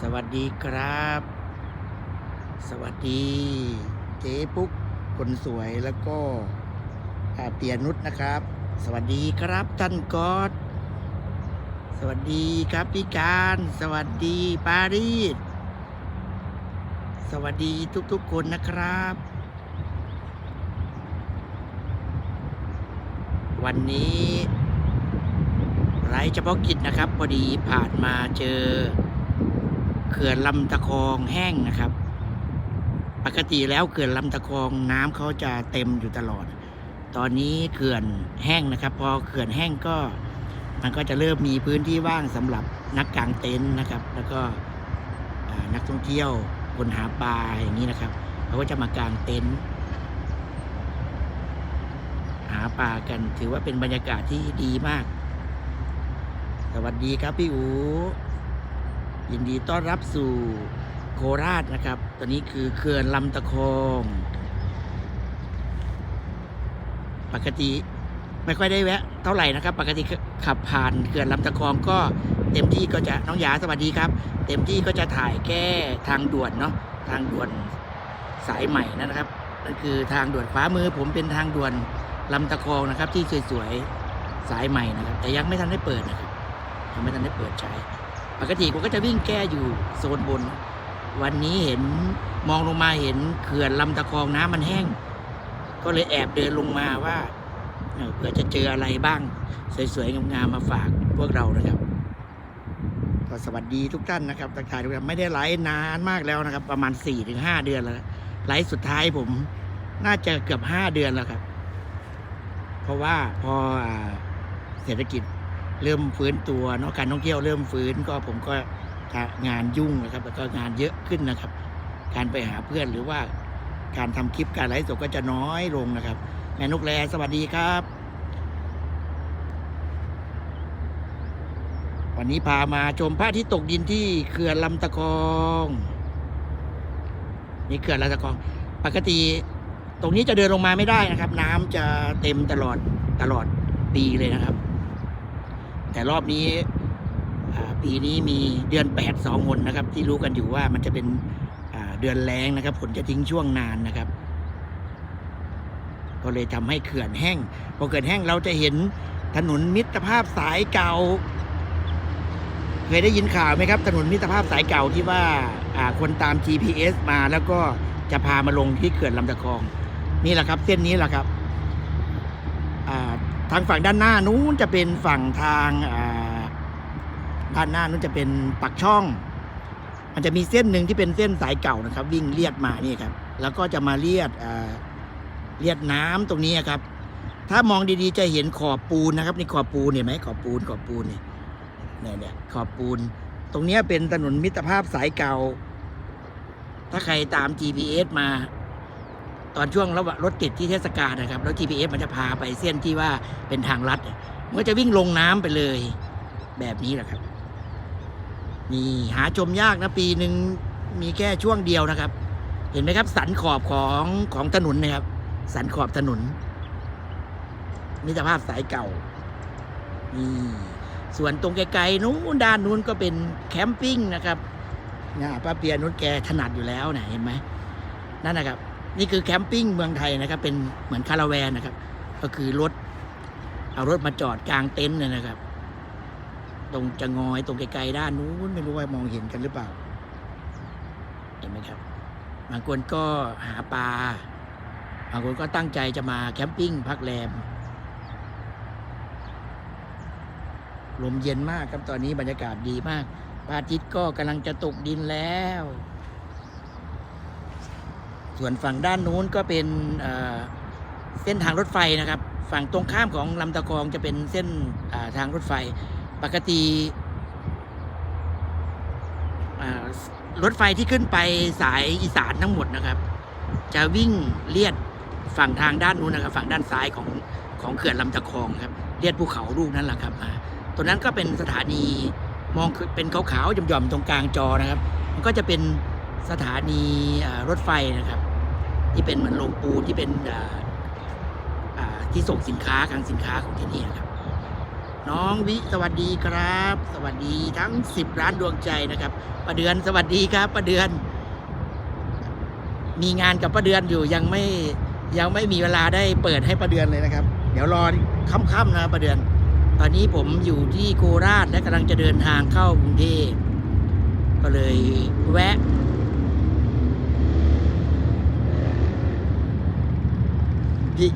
สวัสดีครับ สวัสดีเจ๊ปุ๊กคนสวยแล้วก็อาเปียนุชนะครับ สวัสดีครับท่านกอดสวัสดีครับพี่การ สวัสดีปารีสสวัสดีทุกๆคนนะครับ วันนี้ไร้เฉพาะกิจนะครับ พอดีผ่านมาเจอ เขื่อนลำตะคองแห้งนะครับ ปกติแล้วเขื่อนลำตะคองน้ำเขาจะเต็มอยู่ตลอด ตอนนี้เขื่อนแห้งนะครับ พอเขื่อนแห้งก็ มันก็จะเริ่มมีพื้นที่ว่างสำหรับนักกางเต็นท์นะครับ แล้วก็นักท่องเที่ยวคนหาปลาอย่างนี้นะครับเขาก็จะมากางเต็นท์หาปลากันถือว่าเป็นบรรยากาศที่ดีมาก สวัสดีครับพี่อู ยินดีต้อนรับสู่โคราชนะครับ ตอนนี้คือเขื่อนลำตะคอง ปกติไม่ค่อยได้แวะเท่าไหร่นะครับ ปกติขับผ่านเขื่อนลำตะคองก็เต็มที่ก็จะน้องยาสวัสดีครับ เต็มที่ก็จะถ่ายแก้ทางด่วนเนาะทางด่วนสายใหม่นะครับนั่นคือทางด่วนขวามือ ผมเป็นทางด่วนลำตะคองนะครับ ที่สวยๆสายใหม่นะครับ แต่ยังไม่ทันได้เปิดนะครับยังไม่ทันได้เปิดใช้ ปกติผมก็จะวิ่งแก้อยู่โซนบน วันนี้เห็นมองลงมาเห็นเขื่อนลำตะคองน้ำมันแห้ง ก็เลยแอบเดินลงมาว่าเผื่อจะเจออะไรบ้าง สวยๆงามๆมาฝากพวกเรานะครับก็สวัสดีทุกท่านนะครับทักทายทุกท่านไม่ได้ไลฟ์นานมากแล้วนะครับ ประมาณ4-5ถึงหเดือนแล้วไลฟ์สุดท้ายผมน่าจะเกือบ5เดือนแล้วครับ เพราะว่าพอเศรษฐกิจ เริ่มฟื้นตัวเนาะการท่องเที่ยวเริ่มฟื้นก็ผมก็งานยุ่งนะครับ แล้วก็งานเยอะขึ้นนะครับ การไปหาเพื่อนหรือว่าการทำคลิปการไลฟ์สดก็จะน้อยลงนะครับแม่นกแลสวัสดีครับ วันนี้พามาชมพระอาที่ตกดินที่เขื่อนลำตะคองนี่เขื่อนลำตะคอง ปกติตรงนี้จะเดินลงมาไม่ได้นะครับ น้ำจะเต็มตลอดตลอดปีเลยนะครับ แต่รอบนี้ปีนี้มีเดือนแปดสองหนนะครับ ที่รู้กันอยู่ว่ามันจะเป็นเดือนแรงนะครับผลจะทิ้งช่วงนานนะครับ ก็เลยทำให้เขื่อนแห้งพอเขื่อนแห้งเราจะเห็นถนนมิตรภาพสายเก่า เคยได้ยินข่าวไหมครับ ถนนมิตรภาพสายเก่าที่ว่าคนตาม GPS มาแล้วก็จะพามาลงที่เขื่อนลำตะคอง นี่แหละครับ เส้นนี้แหละครับ ทางฝั่งด้านหน้านู้นจะเป็นฝั่งทางด้านหน้านู้นจะเป็นปักช่อง มันจะมีเส้นหนึ่งที่เป็นเส้นสายเก่านะครับ วิ่งเลียดมานี่ครับ แล้วก็จะมาเลียดเลียดน้ำตรงนี้ครับ ถ้ามองดีๆจะเห็นขอบปูนนะครับนี่ขอบปูนเห็นไหมขอบปูนขอบปูนเนี่ยเนี่ยเนี่ยขอบปูน ตรงนี้เป็นถนนมิตรภาพสายเก่า ถ้าใครตาม GPS มา ตอนช่วงระหว่างรถติดที่เทศกาลนะครับแล้ว GPS มันจะพาไปเส้นที่ว่าเป็นทางลัดมันก็จะวิ่งลงน้ำไปเลย แบบนี้แหละครับนี่หาชมยากนะปีหนึ่งมีแค่ช่วงเดียวนะครับ เห็นไหมครับ สันขอบของของถนนนะครับ สันขอบถนนมิตรภาพสายเก่านี่ส่วนตรงไกลๆนู้นด้านนู้นก็เป็นแคมปิ้งนะครับนะป้าเปียนุชแกถนัดอยู่แล้วนะเห็นไหมนั่นนะครับ นี่คือแคมปิ้งเมืองไทยนะครับ เป็นเหมือนคาราแวนนะครับ ก็คือรถ เอารถมาจอดกลางเต็นท์เนี่ยนะครับ ตรงจะงอยตรงไกลๆด้านนู้นไม่รู้ว่ามองเห็นกันหรือเปล่า เห็นไหมครับ บางคนก็หาปลา บางคนก็ตั้งใจจะมาแคมปิ้งพักแรม ลมเย็นมากครับตอนนี้บรรยากาศดีมากพระอาทิตย์ก็กำลังจะตกดินแล้ว ส่วนฝั่งด้านนู้นก็เป็นเส้นทางรถไฟนะครับ ฝั่งตรงข้ามของลำตะคองจะเป็นเส้นาทางรถไฟ ปกติรถไฟที่ขึ้นไปสายอีสานทั้งหมดนะครับ จะวิ่งเลียดฝั่งทางด้านนู้นนะครับ ฝั่งด้านซ้ายของของเขื่อนลำตะคองครับเลียดภูเขาลูกนั้นแหละครับตรงนั้นก็เป็นสถานีมองเป็นขาวๆหย่อมๆตรงกลางจอนะครับ มันก็จะเป็นสถานีรถไฟนะครับ ที่เป็นเหมือนโรงปูนที่เป็นที่ส่งสินค้าคลังสินค้าของที่นี่ครับ น้องวิสวัสดีครับ สวัสดีทั้ง10ร้านดวงใจนะครับประเดือนสวัสดีครับประเดือน มีงานกับประเดือนอยู่ยังไม่ยังไม่มีเวลาได้เปิดให้ประเดือนเลยนะครับ เดี๋ยวรอค่ำๆนะประเดือน ตอนนี้ผมอยู่ที่โคราชและกำลังจะเดินทางเข้ากรุงเทพก็เลยแวะ พี่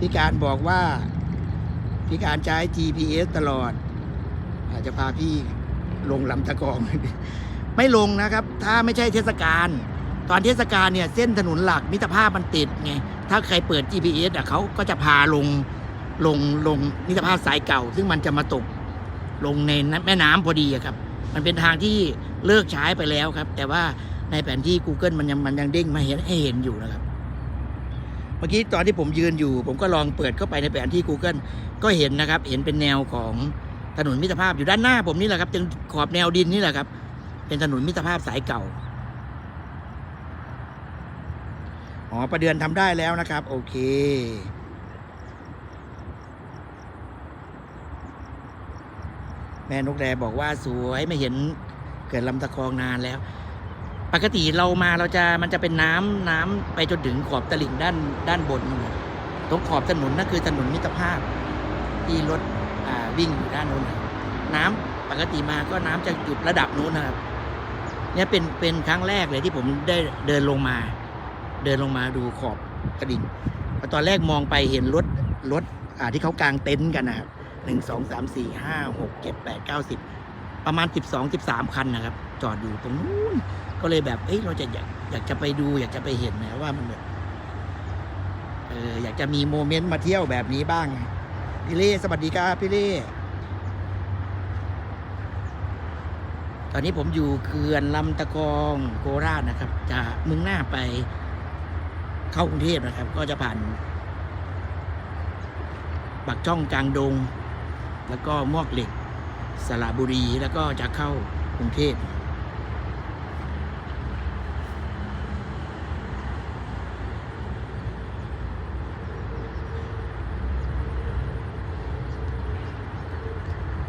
พี่การบอกว่าพี่การใช้ GPS ตลอด อาจจะพาพี่ลงลำตะกอง ไม่ลงนะครับ ถ้าไม่ใช่เทศกาลตอนเทศกาลเนี่ยเส้นถนนหลักมิตรภาพมันติดไงถ้าใครเปิด GPS อะเขาก็จะพาลงลงลงมิตรภาพสายเก่า ซึ่งมันจะมาตกลงในแม่น้ำพอดีครับ มันเป็นทางที่เลิกใช้ไปแล้วครับ แต่ว่าในแผนที่ Google มันยังมันยังเด้งมาเห็นให้เห็นอยู่นะครับ เมื่อกี้ตอนที่ผมยืนอยู่ ผมก็ลองเปิดเข้าไปในแผนที่ Google ก็เห็นนะครับ เห็นเป็นแนวของถนนมิตรภาพอยู่ด้านหน้าผมนี่แหละครับตรงขอบแนวดินนี่แหละครับ เป็นถนนมิตรภาพสายเก่าอ๋อประเดือนทำได้แล้วนะครับ โอเคแม่นกแรบอกว่าสวยไม่เห็นเกิดลำตะคองนานแล้ว ปกติเรามาเราจะมันจะเป็นน้ำน้ำไปจนถึงขอบตลิ่งด้านด้านบนนู่นตรงขอบถนนนั่นคือถนนมิตรภาพ ที่รถวิ่งอยู่ด้านนู้นนะน้ำปกติมาก็น้ำจะหยุดระดับนู้นนะครับเนี่ยเป็นเป็นครั้งแรกเลยที่ผมได้เดินลงมา เดินลงมาดูขอบกระดิ่งพอตอนแรกมองไปเห็นรถรถที่เขากางเต็นท์กันนะครับหนึ่งสองสามสี่ห้าหกเจ็ดแปดเก้าสิบ ประมาณสิบสองสิบสามคันนะครับ จอดอยู่ตรงนู้น ก็เลยแบบ เอ้ยเราจะอยากอยากจะไปดู อยากจะไปเห็นนะว่ามันแบบเอออยากจะมีโมเมนต์มาเที่ยวแบบนี้บ้าง พี่เล่สวัสดีครับพี่เล่ตอนนี้ผมอยู่เขื่อนลำตะกองโคราชนะครับ จะมุ่งหน้าไปเข้ากรุงเทพนะครับ ก็จะผ่านปักช่องกลางดง แล้วก็มวกเหล็ก สระบุรีแล้วก็จะเข้ากรุงเทพ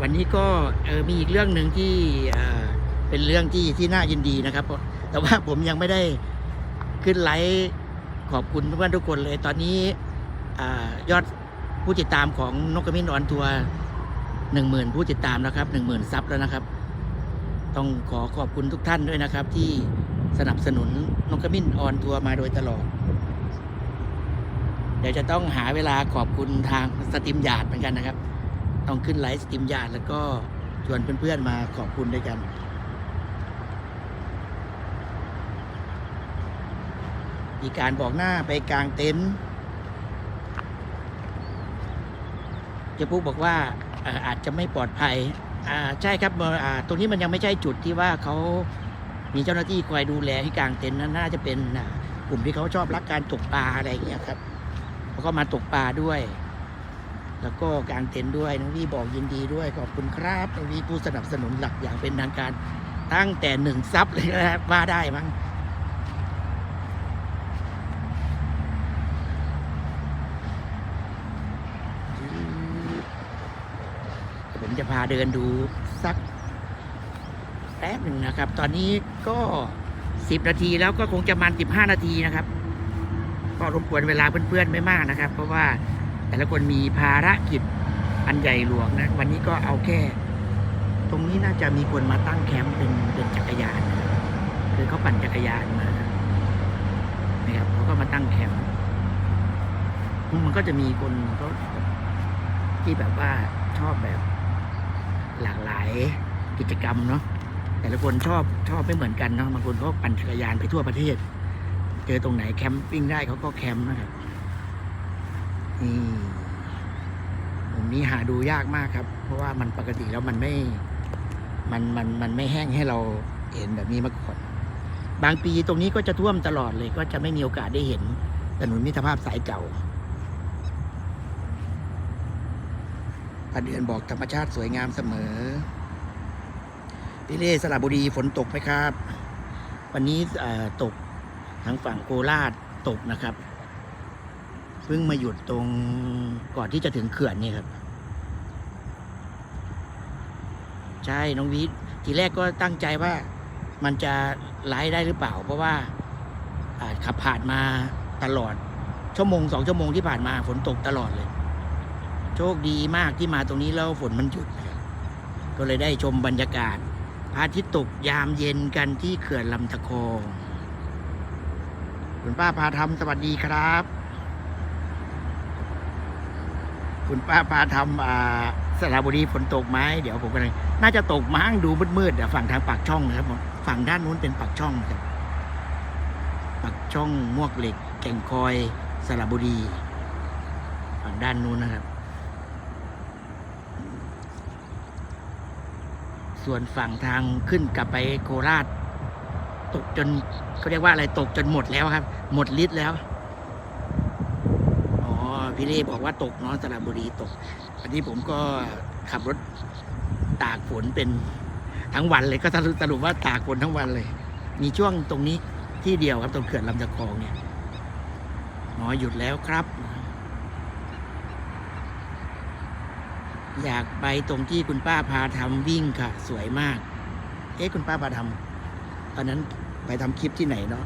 วันนี้ก็มีอีกเรื่องหนึ่งที่เป็นเรื่องที่ที่น่ายินดีนะครับ แต่ว่าผมยังไม่ได้ขึ้นไลฟ์ขอบคุณเพื่อนทุกคนเลย ตอนนี้อยอดผู้ติดตามของนกกระมิ้นออนทัวร์ หนึ่งหมื่นผู้ติดตามนะครับหนึ่งหมื่นซับแล้วนะครับ ต้องขอขอบคุณทุกท่านด้วยนะครับ ที่สนับสนุนนกกระมิ้นออนทัวร์มาโดยตลอด เดี๋ยวจะต้องหาเวลาขอบคุณทางสตรีมยาร์ดเหมือนกันนะครับ ต้องขึ้นไลฟ์สตรีมยาร์ดแล้วก็ชวนเพื่อนๆมาขอบคุณด้วยกันมีการบอกหน้าไปกลางเต็นท์เจ้าปุ๊กบอกว่า อาจจะไม่ปลอดภัยใช่ครับตรงนี้มันยังไม่ใช่จุดที่ว่าเขามีเจ้าหน้าที่คอยดูแลให้กลางเต็นท์นั้นน่าจะเป็นกลุ่มที่เขาชอบรักการตกปลาอะไรอย่างเงี้ยครับเขาก็มาตกปลาด้วย แล้วก็กลางเต็นท์ด้วยน้องวี่บอกยินดีด้วยขอบคุณครับน้องวี่ผู้สนับสนุนหลักอย่างเป็นทางการตั้งแต่หนึ่งซับเลยนะครับว่าได้มั้ง จะพาเดินดูสักแป๊บหนึ่งนะครับ ตอนนี้ก็สิบนาทีแล้วก็คงจะมันสิบห้านาทีนะครับ ก็รบกวนเวลาเพื่อนๆไม่มากนะครับ เพราะว่าแต่ละคนมีภารกิจอันใหญ่หลวงนะ วันนี้ก็เอาแค่ ตรงนี้น่าจะมีคนมาตั้งแคมป์เป็นเป็นจักรยานคือเขาปั่นจักรยานมานะครับเขาก็มาตั้งแคมป์มันก็จะมีคนก็ที่แบบว่าชอบแบบ หลากหลายกิจกรรมเนาะแต่ละคนชอบชอบไม่เหมือนกันเนาะบางคนก็ปั่นจักรยานไปทั่วประเทศ เจอตรงไหนแคมปิ้งได้เขาก็แคมป์นะครับนี่มุมนี้หาดูยากมากครับ เพราะว่ามันปกติแล้วมันไม่มันมันมันไม่แห้งให้เราเห็นแบบนี้มาก่อนบางปีตรงนี้ก็จะท่วมตลอดเลยก็จะไม่มีโอกาสได้เห็นถนนมิตรภาพสายเก่า พระเดือนบอกธรรมชาติสวยงามเสมอพี่เล่สระบุรีฝนตกไหมครับ วันนี้ตกทางฝั่งโคราชตกนะครับเพิ่งมาหยุดตรงก่อนที่จะถึงเขื่อนนี่ครับ ใช่น้องวิททีแรกก็ตั้งใจว่ามันจะไลฟ์ได้หรือเปล่า เพราะว่าขับผ่านมาตลอด ชั่วโมงสองชั่วโมงที่ผ่านมาฝนตกตลอดเลย ชคดีมากที่มาตรงนี้แล้วฝนมันหยุด ก็เลยได้ชมบรรยากาศพระอาทิตย์ตกยามเย็นกันที่เขื่อนลำตะคองคุณป้าพาทำสวัสดีครับ คุณป้าพาทำอ่าสระบุรีฝนตกไหมเดี๋ยวผมกำลังน่าจะตกมั้งดูมืดๆเดี๋ยวฝั่งทางปากช่องนะครับผมฝั่งด้านนู้นเป็นปากช่องครับปากช่องมวกเหล็ก แก่งคอยสระบุรี ฝั่งด้านนู้นนะครับ ส่วนฝั่งทางขึ้นกลับไปโคราช ตกจนเขาเรียกว่าอะไรตกจนหมดแล้วครับ หมดลิตรแล้วอ๋อพี่เล่บอกว่าตกเนาะสระบุรีตกอันนี้ผมก็ขับรถตากฝนเป็นทั้งวันเลยก็สรุปสรุว่าตากฝนทั้งวันเลย มีช่วงตรงนี้ที่เดียวครับตรงเขื่อนลำตะคองเนี่ยอ๋อหยุดแล้วครับ อยากไปตรงที่คุณป้าพาทำวิ่งค่ะ สวยมาก เอ๊ะคุณป้าพาทำตอนนั้นไปทำคลิปที่ไหนเนาะ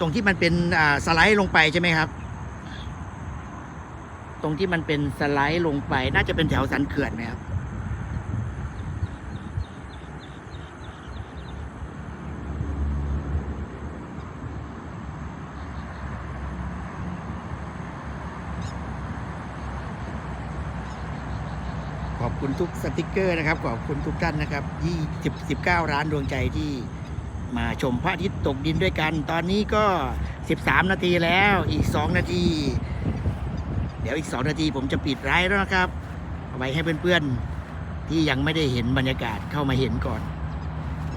ตรงที่มันเป็นสไลด์ลงไปใช่ไหมครับ ตรงที่มันเป็นสไลด์ลงไป น่าจะเป็นแถวสันเขื่อนไหมครับ คุณทุกสติกเกอร์นะครับ ขอบคุณทุกท่านนะครับยี่สิบสิบเก้าร้านดวงใจที่มาชมพระอาทิตย์ตกดินด้วยกัน ตอนนี้ก็สิบสามนาทีแล้ว อีกสองนาที เดี๋ยวอีกสองนาทีผมจะปิดไลฟ์แล้วนะครับ เอาไว้ให้เพื่อนๆ ที่ยังไม่ได้เห็นบรรยากาศเข้ามาเห็นก่อน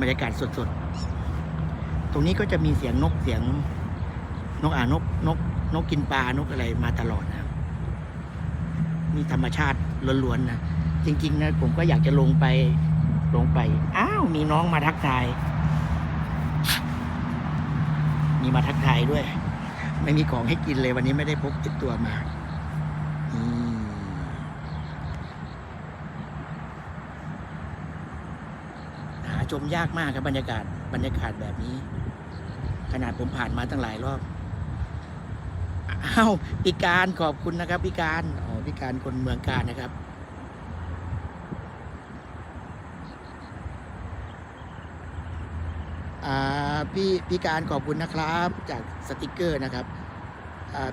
บรรยากาศสดๆ ตรงนี้ก็จะมีเสียงนกเสียงนกอ่านกนกนกกินปลานกอะไรมาตลอดนะครับนี่ธรรมชาติล้วนๆนะ จริง ๆ นะ ผมก็อยากจะลงไป ลงไป อ้าว มีน้องมาทักทาย มีมาทักทายด้วย ไม่มีของให้กินเลยวันนี้ไม่ได้พกติดตัวมาหาชมยากมากครับบรรยากาศ บรรยากาศแบบนี้ ขนาดผมผ่านมาตั้งหลายรอบอ้าวพี่การขอบคุณนะครับพี่การอ๋อพี่การคนเมืองการนะครับ อ่า พี่พี่การขอบคุณนะครับ จากสติกเกอร์นะครับ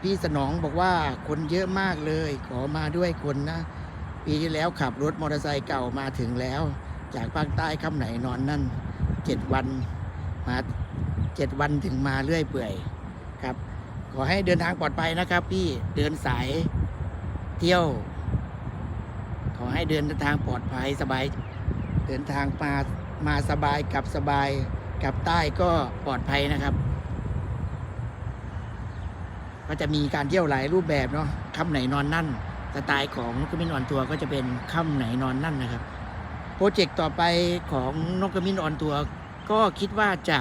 พี่สนองบอกว่าคนเยอะมากเลย ขอมาด้วยคนนะ ปีที่แล้วขับรถมอเตอร์ไซค์เก่ามาถึงแล้ว จากภาคใต้ค่ำไหนนอนนั่นเจ็ดวันมาเจ็ดวันถึงมาเรื่อยเปื่อยครับ ขอให้เดินทางปลอดภัยนะครับ พี่เดินสายเที่ยว ขอให้เดินทางปลอดภัยสบาย เดินทางมามาสบายกลับสบาย กลับใต้ก็ปลอดภัยนะครับ ก็จะมีการเที่ยวหลายรูปแบบเนาะค่ำไหนนอนนั่นสไตล์ของนกกระมินออนทัวร์ก็จะเป็นค่ำไหนนอนนั่นนะครับ โปรเจกต์ต่อไปของนกกระมินออนทัวร์ก็คิดว่าจะ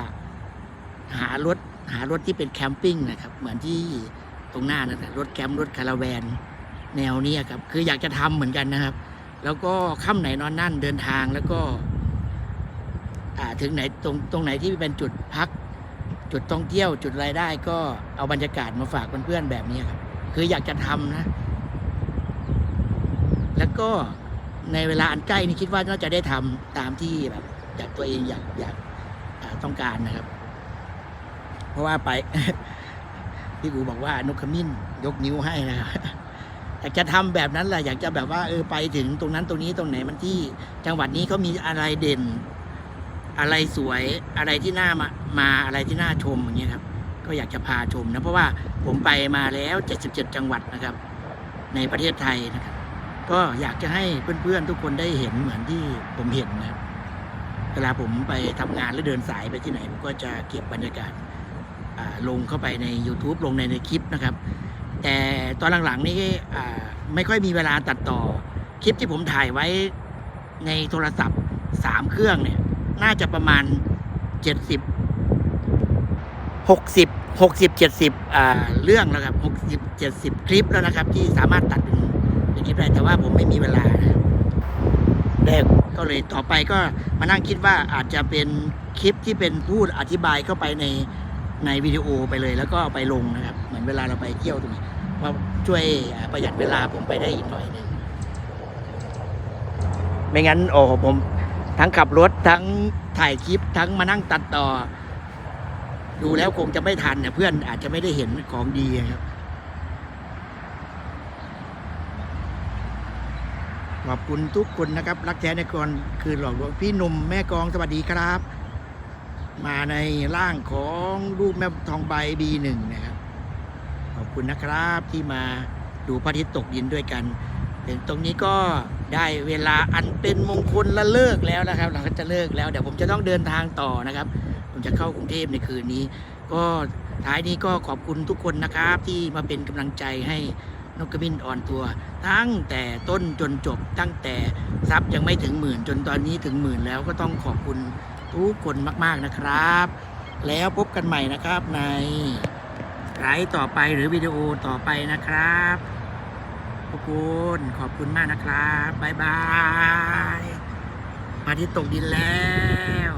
หารถหารถที่เป็นแคมปิ้งนะครับ เหมือนที่ตรงหน้านั่นแหละรถแคมป์รถคาราแวน แนวนี้ครับ คืออยากจะทำเหมือนกันนะครับ แล้วก็ค่ำไหนนอนนั่นเดินทางแล้วก็ ถึงไหนตรงตรงไหนที่เป็นจุดพัก จุดท่องเที่ยวจุดรายได้ก็เอาบรรยากาศมาฝากเพื่อนๆแบบนี้ครับ คืออยากจะทำนะ แล้วก็ในเวลาอันใกล้นี่คิดว่าน่าจะได้ทำตามที่แบบอยากตัวเองอยากอยากต้องการนะครับ เพราะว่าไป พี่กูบอกว่านกขมิ้น ยกนิ้วให้นะครับอยากจะทำแบบนั้นแหละอยากจะแบบว่าเออไปถึงตรงนั้นตรงนี้ตรงไหนมันที่จังหวัดนี้เขามีอะไรเด่น อะไรสวยอะไรที่น่ามามาอะไรที่น่าชมอย่างเงี้ยครับ ก็อยากจะพาชมนะเพราะว่าผมไปมาแล้ว 77 จังหวัดนะครับ ในประเทศไทยนะครับ ก็อยากจะให้เพื่อนๆทุกคนได้เห็นเหมือนที่ผมเห็นนะครับเวลาผมไปทำงานหรือเดินสายไปที่ไหนผมก็จะเก็บบรรยากาศลงเข้าไปใน YouTube ลงในในคลิปนะครับ แต่ตอนหลังๆนี่ไม่ค่อยมีเวลาตัดต่อ คลิปที่ผมถ่ายไว้ในโทรศัพท์สามเครื่องเนี่ย น่าจะประมาณเจ็ดสิบหกสิบหกสิบเจ็ดสิบอ่าเรื่องแล้วครับหกสิบเจ็ดสิบคลิปแล้วนะครับ ที่สามารถตัดเป็นเป็นคลิปได้แต่ว่าผมไม่มีเวลานะแรกก็เลยต่อไปก็มานั่งคิดว่าอาจจะเป็นคลิปที่เป็นพูดอธิบายเข้าไปในในวิดีโอไปเลย แล้วก็ไปลงนะครับ เหมือนเวลาเราไปเที่ยวตรงนี้ว่าช่วยประหยัดเวลาผมไปได้อีกหน่อยนึงไม่งั้นโอ้ผม ทั้งขับรถทั้งถ่ายคลิปทั้งมานั่งตัดต่อ ดูแล้วคงจะไม่ทันเนี่ยเพื่อนอาจจะไม่ได้เห็นของดีครับขอบคุณทุกคนนะครับ รักแท้ในกรคือหลอกลวงพี่หนุ่มแม่กองสวัสดีครับ มาในร่างของรูปแม่ทองใบบีหนึ่งนะครับ ขอบคุณนะครับที่มาดูพระอาทิตย์ตกดินด้วยกันถึงตรงนี้ก็ ได้เวลาอันเป็นมงคลละเลิกแล้วนะครับ เราก็จะเลิกแล้วเดี๋ยวผมจะต้องเดินทางต่อนะครับ ผมจะเข้ากรุงเทพในคืนนี้ ก็ท้ายนี้ก็ขอบคุณทุกคนนะครับ ที่มาเป็นกำลังใจให้นกกระบินอ่อนตัว ตั้งแต่ต้นจนจบตั้งแต่ทรัพย์ยังไม่ถึงหมื่น จนตอนนี้ถึงหมื่นแล้วก็ต้องขอบคุณทุกคนมาก ๆนะครับ แล้วพบกันใหม่นะครับในไลฟ์ต่อไปหรือวิดีโอต่อไปนะครับ ขอบคุณขอบคุณมากนะครับบายบายมาที่ตกดินแล้ว